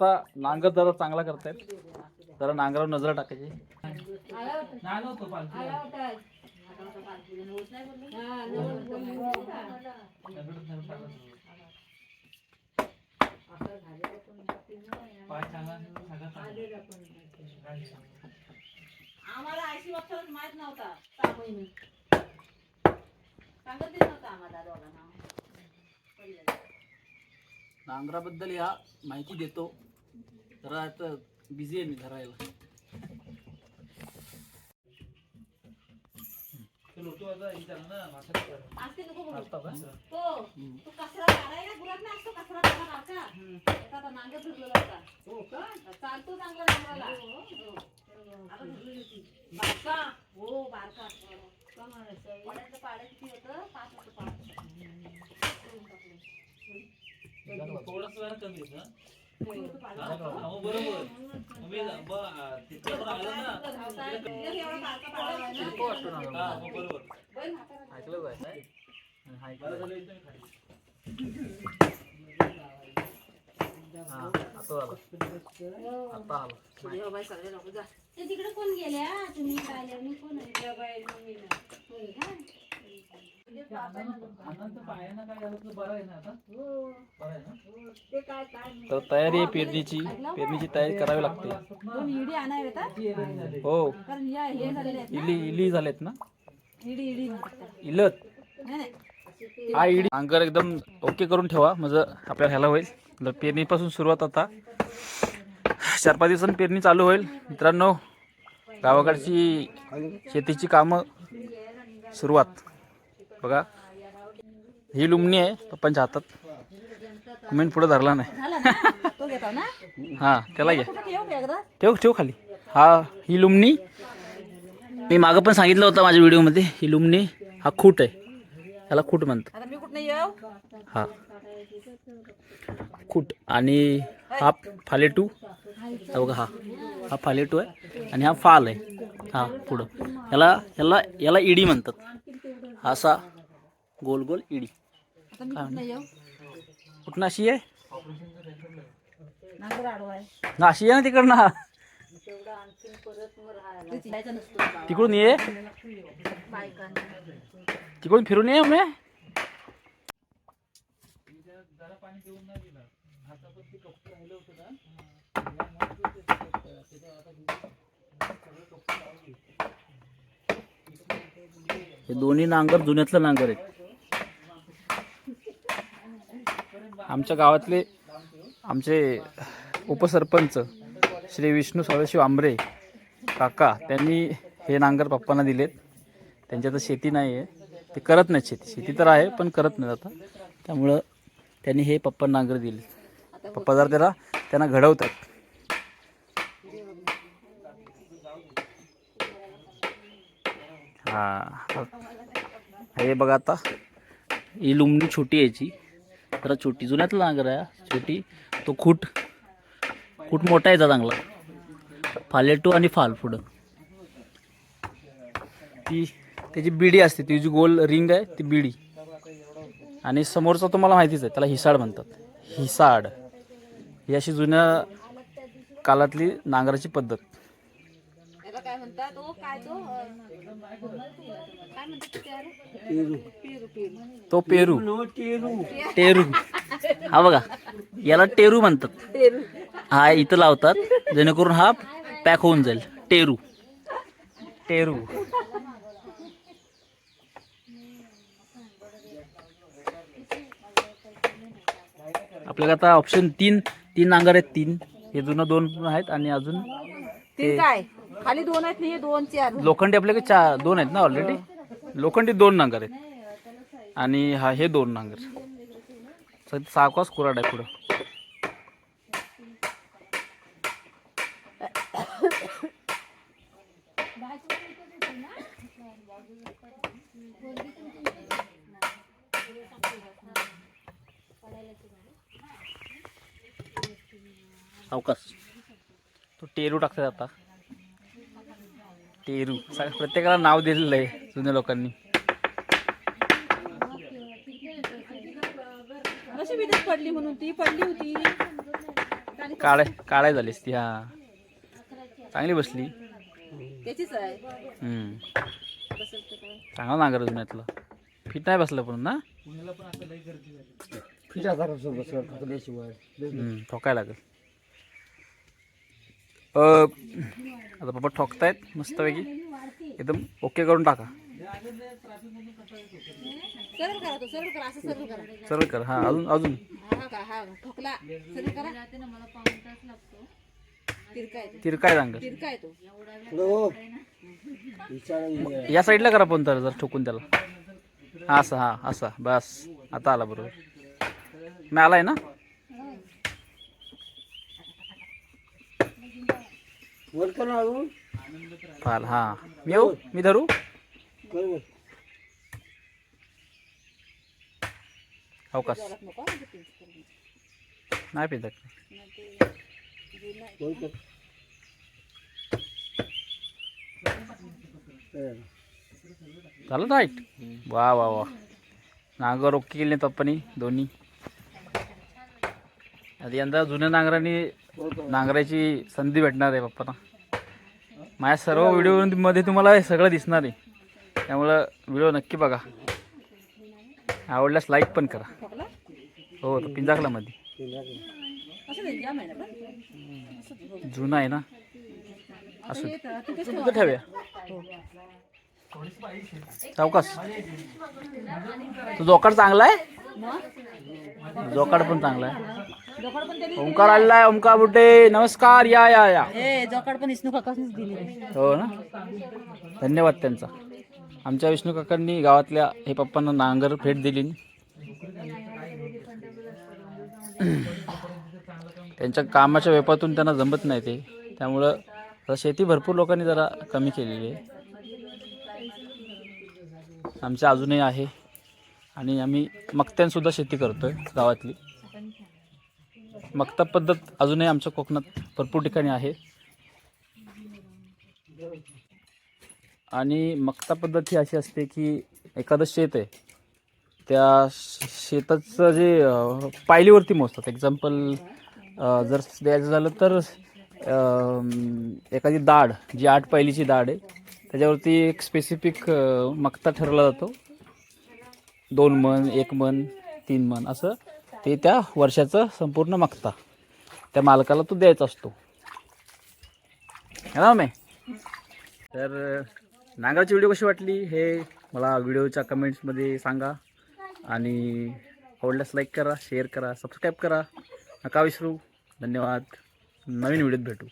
आता नांगर जरा चांगला करतायत. जरा नांगरावर नजर टाकायची. आम्हाला ऐंशी माहीत नव्हता. सहा महिने. सांगतच नव्हता आम्हाला दोघांना. नांगराबद्दल या माहिती देतो. आता बिझी आहे मी धरायला. असते नको बोलू. का? तो तू कचरा काढायला गुरात ना असतो कचरा काढा बारका एखादा नांगर धरलेला होता चालतो चांगला नांगराला. हो. आता धरलेली होती. बारका. हो बारका. पाड्याचं पाड्या किती होतं पाच होतं पाच करून टाकलं. थोडंसं जरा कमी हं? होतं बरोबर तिकडे बाई नको जा ते कोण गेल्या तुम्ही इकडे आल्यावर मी कोण तर तयारी आहे पेरणीची. पेरणीची तयारी करावी लागते. हो. इली इली झालेत ना? इलत. हा इडी. अंगर एकदम ओके करून ठेवा. म्हणजे आपल्याला ह्याला होईल. पेरणीपासून सुरुवात आता. चार पाच दिवसांनी पेरणी चालू होईल. मित्रांनो गावाकडची शेतीची कामं सुरुवात. बघा. ही लुमणी आहे पप्पांच्या हातात कमेंट पुढे धरला नाही. हां त्याला घ्या ठेव ठेव खाली. हा ही लुमणी. मी मागं पण सांगितलं होतं माझ्या व्हिडिओमध्ये ही लुमणी हा खूट आहे. त्याला खूट म्हणतात. हा. खूट. आणि हा फालेटू. हा बघा हा. हा फालेटू आहे. आणि हा फाल आहे. हा पुढं. याला याला याला इडी म्हणतात. असा गोल गोल इडी. कुठं अशी आहे आडवा आहे. ना अशी आहे ना तिकडनं. ते जायचं नसतो. तिकडून ये. तिकडून फिरून ये मी हे दोन्ही नांगर जुन्यातलं नांगर आहे. आमच्या गावातले आमचे उपसरपंच श्री विष्णू सदाशिव आंबरे काका त्यांनी हे नांगर पप्पांना दिलेत. त्यांच्या तर शेती नाही आहे. ते करत नाहीत शेती. शेती तर आहे पण करत नाहीत आता. त्यामुळं त्यांनी हे पप्पा नांगर दिले. पप्पा जर त्याला त्यांना घडवतात. हा. हे बघा आता. ही लुमणी छोटी यायची जरा छोटी जुन्यातला नांगर आहे छोटी. तो खूट खूट मोठा यायचा चांगला. फालेटू आणि फाल पुढं. ती त्याची बिडी असते ती जी गोल रिंग आहे ती बिडी. आणि समोरचा तुम्हाला माहितीच आहे त्याला हिसाड म्हणतात. हिसाड. ही अशी जुन्या काळातली नांगराची पद्धत. काय म्हणतात? तो काय तो? काय म्हणतात? पेरू. पेरू तो पेरू. टेरू. हा बघा याला टेरू म्हणतात. पेरू हा इथं लावतात जेणेकरून हा पॅक होऊन जाईल. टेरू. टेरू. आपल्याला आता ऑप्शन तीन तीन नांगर आहेत तीन. हे जुनं दोन आहेत आणि अजून ते काय? खाली दोन आहेत नाही दोन चार. लोखंडी आपल्याकडे चार दोन आहेत ना ऑलरेडी लोखंडी दोन नांगर आहेत. आणि हा हे दोन नांगर. सावकाच कुराड आहे पुढं. सावकाश. तो टेरू टाकतात आता. सगळ्या प्रत्येकाला नाव दिलेलं आहे जुन्या लोकांनी. पडली म्हणून ती? पडली होती. खाली काळ्या काळ्या झालीस ती हा. चांगली बसली. त्याचीच आहे. तर. चांगला नांगर जुन्यातलं. फिट नाही बसलं पण ना? फिटा ठोकायला लागेल. आता पप्पा ठोकतायत मस्तपैकी. एकदम ओके करून टाका. सरळ करा हा अजून अजून. तिरकाय विचार या साईडला करा पण तर जर ठोकून त्याला. हा असं हा असा. बस. आता आला बरोबर. मी आलाय ना? वर कर ना अजून फाल हा मी येऊ मी धरू कर वर. अवकाश. नाही. कर. झालं राईट वा वा वा नांगर ओके केले पप्पानी दोन्ही आता यंदा जुन्या नांगरांनी. नांगराची संधी भेटणार आहे पप्पांना माझ्या सर्व व्हिडिओमध्ये तुम्हाला हे सगळं दिसणार आहे. त्यामुळं व्हिडिओ नक्की बघा. आवडल्यास लाईक पण करा. हो तो पिंजाकला मध्ये जुना आहे ना? असू ठेवूया. सावकाश तू जोकाड चांगला आहे? जोकाड पण चांगला आहे. ओंकार आलेला आहे ओंकार बुटे नमस्कार या या या. ए जोकड पण इस्नू काकासनीच दिली हो ना? धन्यवाद त्यांचा. आमच्या विष्णू काकांनी गावातल्या हे पप्पांना नांगर भेट दिली. त्यांच्या कामाच्या व्यापातून त्यांना जमत नाही ते. त्यामुळं शेती भरपूर लोकांनी जरा कमी केलेली आहे. आमच्या अजूनही आहे. आणि आम्ही मक्त्यांसुद्धा शेती करतो आहे गावातली. मक्ता पद्धत अजूनही आमच्या कोकणात भरपूर ठिकाणी आहे. आणि मक्ता पद्धत ही अशी असते की एखादं शेत आहे त्या शेताचं जे पायलीवरती मोजतात. एक्झाम्पल जर द्यायचं झालं तर एखादी दाढ जी आठ पायलीची दाढ आहे त्याच्यावरती एक स्पेसिफिक मक्ता ठरवला जातो. दोन मन एक मन तीन मन असं. ते त्या वर्षाचं संपूर्ण मक्ता. त्या मालकाला तो द्यायचा असतो. है ना मे तर नांगराची व्हिडिओ कशी वाटली हे मला व्हिडिओच्या कमेंट्समध्ये सांगा. आणि आवडल्यास लाईक करा शेअर करा सबस्क्राईब करा. नका विसरू. धन्यवाद. नवीन व्हिडिओत भेटू.